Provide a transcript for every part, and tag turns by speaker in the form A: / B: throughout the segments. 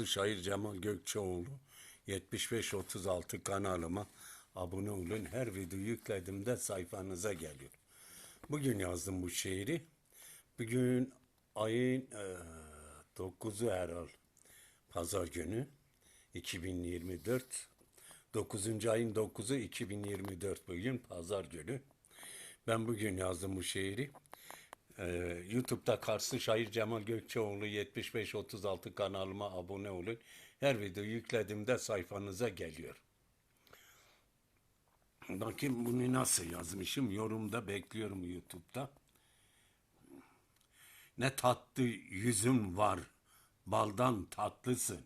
A: Karslı şair Cemal Gökçeoğlu 7536 kanalıma abone olun. Her video yüklediğimde sayfanıza geliyor. Bugün yazdım bu şiiri. Bugün ayın eee 9'u herhal. Pazar günü 2024. 9. ayın 9'u 2024 bugün pazar günü. Ben bugün yazdım bu şiiri. Ee, YouTube'da Karslı Şair Cemal Gökçeoğlu 7536 kanalıma abone olun. Her video yüklediğimde sayfanıza geliyor. Bakayım bunu nasıl yazmışım. Yorumda bekliyorum YouTube'da. Ne tatlı yüzün var, baldan tatlısın.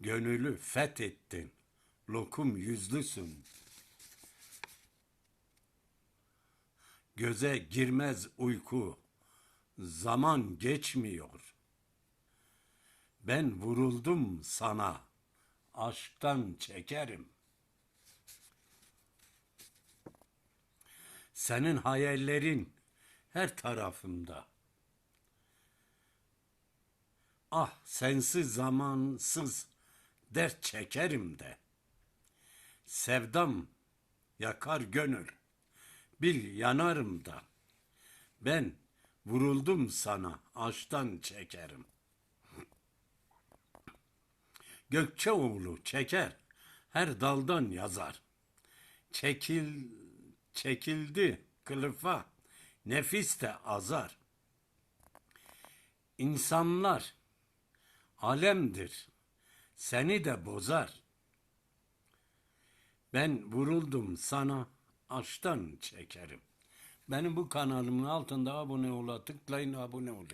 A: Gönülü fethettin, lokum yüzlüsün. Göze girmez uyku, zaman geçmiyor. Ben vuruldum sana, aşktan çekerim. Senin hayallerin her tarafımda. Ah sensiz zamansız dert çekerim de. Sevdam yakar gönül, bil yanarım da. Ben vuruldum sana, aşktan çekerim. Gökçeoğlu çeker, her daldan yazar. Çekil, çekildi kılıfa, nefis de azar. İnsanlar alemdir, seni de bozar. Ben vuruldum sana, aşktan çekerim. Benim bu kanalımın altında abone ola tıklayın abone olun.